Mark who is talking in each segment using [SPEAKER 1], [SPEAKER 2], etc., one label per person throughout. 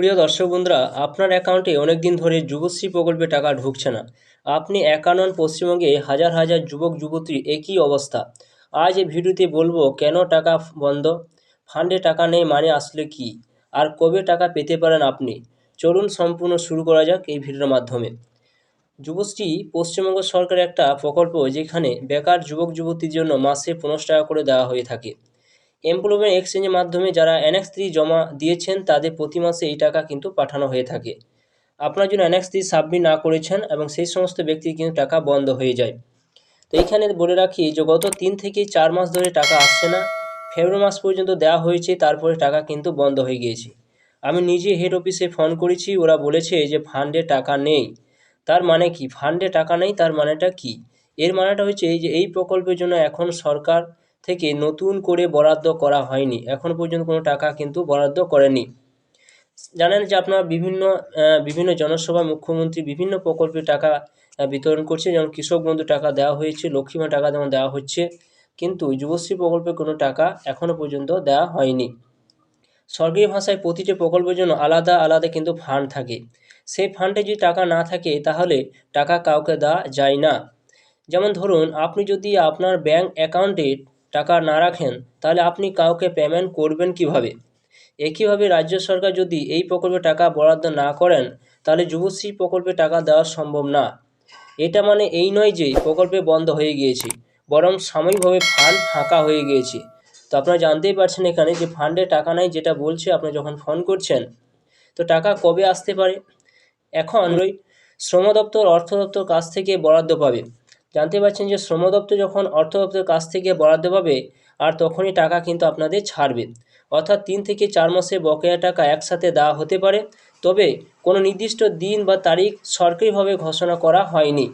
[SPEAKER 1] প্রিয় দর্শক বন্ধুরা, আপনার অ্যাকাউন্টে অনেক দিন ধরে যুবশ্রী প্রকল্পে টাকা ঢুকছে না। আপনি একানন পশ্চিমবঙ্গে হাজার হাজার যুবক যুবতীর একই অবস্থা। আজ এই ভিডিওতে বলব, কেন টাকা বন্ধ? ফান্ডে টাকা নেই মানে আসলে কি? আর কবে টাকা পেতে পারেন আপনি? চলুন সম্পূর্ণ শুরু করা যাক এই ভিডিওর মাধ্যমে। যুবশ্রী, পশ্চিমবঙ্গ সরকারের একটা প্রকল্প যেখানে বেকার যুবক, যুবতীর জন্য মাসে পনেরোশো টাকা করে দেওয়া হয়ে থাকে। এমপ্লয়মেন্ট এক্সচেঞ্জের মাধ্যমে যারা এনএক্স থ্রি জমা দিয়েছেন, তাদের প্রতি মাসে এই টাকা কিন্তু পাঠানো হয়ে থাকে। আপনার জন্য এনএক্স থ্রি সাবমিট না করেছেন এবং সেই সমস্ত ব্যক্তির কিন্তু টাকা বন্ধ হয়ে যায়। তো এইখানে বলে রাখি যে, গত তিন থেকে চার মাস ধরে টাকা আসছে না। ফেব্রুয়ারি মাস পর্যন্ত দেওয়া হয়েছে, তারপরে টাকা কিন্তু বন্ধ হয়ে গিয়েছে। আমি নিজে হেড অফিসে ফোন করেছি, ওরা বলেছে যে ফান্ডে টাকা নেই। তার মানে কি? ফান্ডে টাকা নেই, তার মানেটা কি? এর মানেটা হচ্ছে এই যে, এই প্রকল্পের জন্য এখন সরকার থেকে নতুন করে বরাদ্দ করা হয়নি। এখন পর্যন্ত কোনো টাকা কিন্তু বরাদ্দ করেনি। জানেন যে আপনার বিভিন্ন বিভিন্ন জনসভা, মুখ্যমন্ত্রী বিভিন্ন প্রকল্পে টাকা বিতরণ করছে। যেমন কৃষক বন্ধু টাকা দেওয়া হয়েছে লক্ষ্মীমা টাকা যেমন দেওয়া হচ্ছে, কিন্তু যুবশ্রী প্রকল্পে কোনো টাকা এখনও পর্যন্ত দেওয়া হয়নি। সরকারি ভাষায় প্রতিটি প্রকল্পের জন্য আলাদা আলাদা কিন্তু ফান্ড থাকে। সেই ফান্ডে যদি টাকা না থাকে, তাহলে টাকা কাউকে দেওয়া যায় না। যেমন ধরুন, আপনি যদি আপনার ব্যাঙ্ক অ্যাকাউন্টে টাকা না রাখেন, তাহলে আপনি কাউকে পেমেন্ট করবেন কীভাবে? একইভাবে রাজ্য সরকার যদি এই প্রকল্পে টাকা বরাদ্দ না করেন, তাহলে যুবশ্রী প্রকল্পে টাকা দেওয়া সম্ভব না। এটা মানে এই নয় যে প্রকল্পে বন্ধ হয়ে গিয়েছে, বরং সাময়িকভাবে ফান্ড ফাঁকা হয়ে গিয়েছে। তো আপনারা জানতেই পারছেন এখানে যে ফান্ডে টাকা নাই, যেটা বলছে, আপনি যখন ফোন করছেন, তো টাকা কবে আসতে পারে? এখন ওই শ্রম দপ্তর, অর্থ দপ্তর কাছ থেকে বরাদ্দ পাবে। জানতে পারছেন যে শ্রম দপ্তর যখন অর্থ দপ্তরের কাছ থেকে বরাদ্দ পাবে, আর তখনই টাকা কিন্তু আপনাদের ছাড়বে। অর্থাৎ তিন থেকে চার মাসে বকেয়া টাকা একসাথে দেওয়া হতে পারে, তবে কোনো নির্দিষ্ট দিন বা তারিখ সরকারিভাবে ঘোষণা করা হয়নি।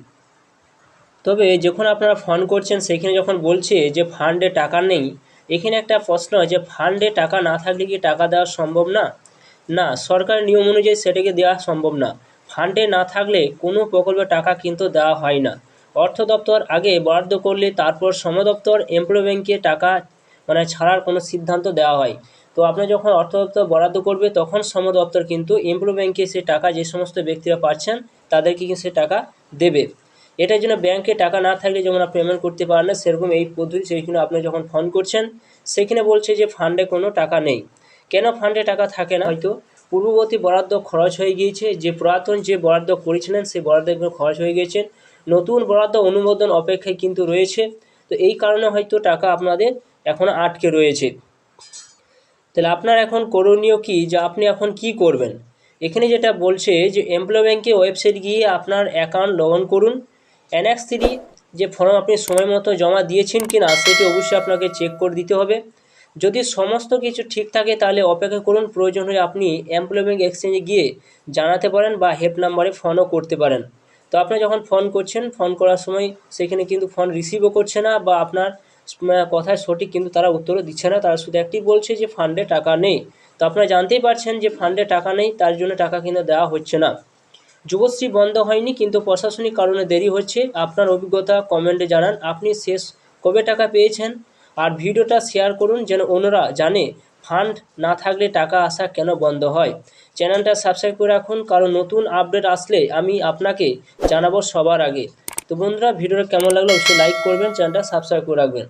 [SPEAKER 1] তবে যখন আপনারা ফান্ড করছেন, সেখানে যখন বলছে যে ফান্ডে টাকা নেই, এখানে একটা প্রশ্ন যে ফান্ডে টাকা না থাকলে কি টাকা দেওয়া সম্ভব না? না সরকার নিয়ম অনুযায়ী সেটাকে দেওয়া সম্ভব না। ফান্ডে না থাকলে কোনো প্রকল্পে টাকা কিন্তু দেওয়া হয় না। অর্থ দপ্তর আগে বরাদ্দ করলে তারপর শ্রম দপ্তর এমপ্লয় ব্যাঙ্কে টাকা মানে ছাড়ার কোনো সিদ্ধান্ত দেওয়া হয়। তো আপনার যখন অর্থ দপ্তর বরাদ্দ করবে, তখন শ্রম দপ্তর কিন্তু এমপ্লয় ব্যাঙ্কে সে টাকা যে সমস্ত ব্যক্তিরা পাচ্ছেন, তাদেরকে কিন্তু সে টাকা দেবে। এটার জন্য ব্যাংকে টাকা না থাকলে যেমন আপনি পেমেন্ট করতে পারেন না, সেরকম এই পদ্ধতি সেইখানে আপনি যখন ফোন করছেন, সেখানে বলছে যে ফান্ডে কোনো টাকা নেই। কেন ফান্ডে টাকা থাকে না? হয়তো পূর্ববর্তী বরাদ্দ খরচ হয়ে গিয়েছে, যে পুরাতন যে বরাদ্দ করেছিলেন, সেই বরাদ্দ খরচ হয়ে গিয়েছে। নতুন বরাদ্দ অনুমোদন অপেক্ষায় কিন্তু রয়েছে। তো এই কারণে হয়তো টাকা আপনাদের এখন আটকে রয়েছে। তাহলে আপনার এখন করণীয় কি? যে আপনি এখন কি করবেন? এখানে যেটা বলছে যে এমপ্লয় ব্যাঙ্কে ওয়েবসাইট গিয়ে আপনার অ্যাকাউন্ট লগ করুন। এনএক্স থ্রি যে ফর্ম আপনি সময় মতো জমা দিয়েছেন কি না সেটি অবশ্যই আপনাকে চেক করে দিতে হবে। যদি সমস্ত কিছু ঠিক থাকে তাহলে অপেক্ষা করুন। প্রয়োজন হলে আপনি এমপ্লয় ব্যাঙ্ক এক্সচেঞ্জে গিয়ে জানাতে পারেন বা হেল্প নাম্বারে ফোনও করতে পারেন। তো আপনি যখন ফোন করছেন ফোন করার সময় সেখানে কিন্তু ফোন রিসিভও করছে না বা আপনার কথায় সঠিক কিন্তু তারা উত্তরও দিচ্ছে না। তারা শুধু একটি বলছে যে ফান্ডে টাকা নেই। তো আপনারা জানতেই পারছেন যে ফান্ডে টাকা নেই, তার জন্য টাকা কিন্তু দেওয়া হচ্ছে না। যুবশ্রী বন্ধ হয়নি, কিন্তু প্রশাসনিক কারণে দেরি হচ্ছে। আপনার অভিজ্ঞতা কমেন্টে জানান। আপনি শেষ কবে টাকা পেয়েছেন? আর ভিডিওটা শেয়ার করুন যেন অন্যরা জানে ফান্ড না থাকলে টাকা আসা কেন বন্ধ হয়? চ্যানেলটা সাবস্ক্রাইব করে রাখুন, কারণ নতুন আপডেট আসলে আমি আপনাকে জানাব সবার আগে। তো বন্ধুরা, ভিডিওটা কেমন লাগল অবশ্যই লাইক করবেন, চ্যানেলটা সাবস্ক্রাইব করে রাখবেন।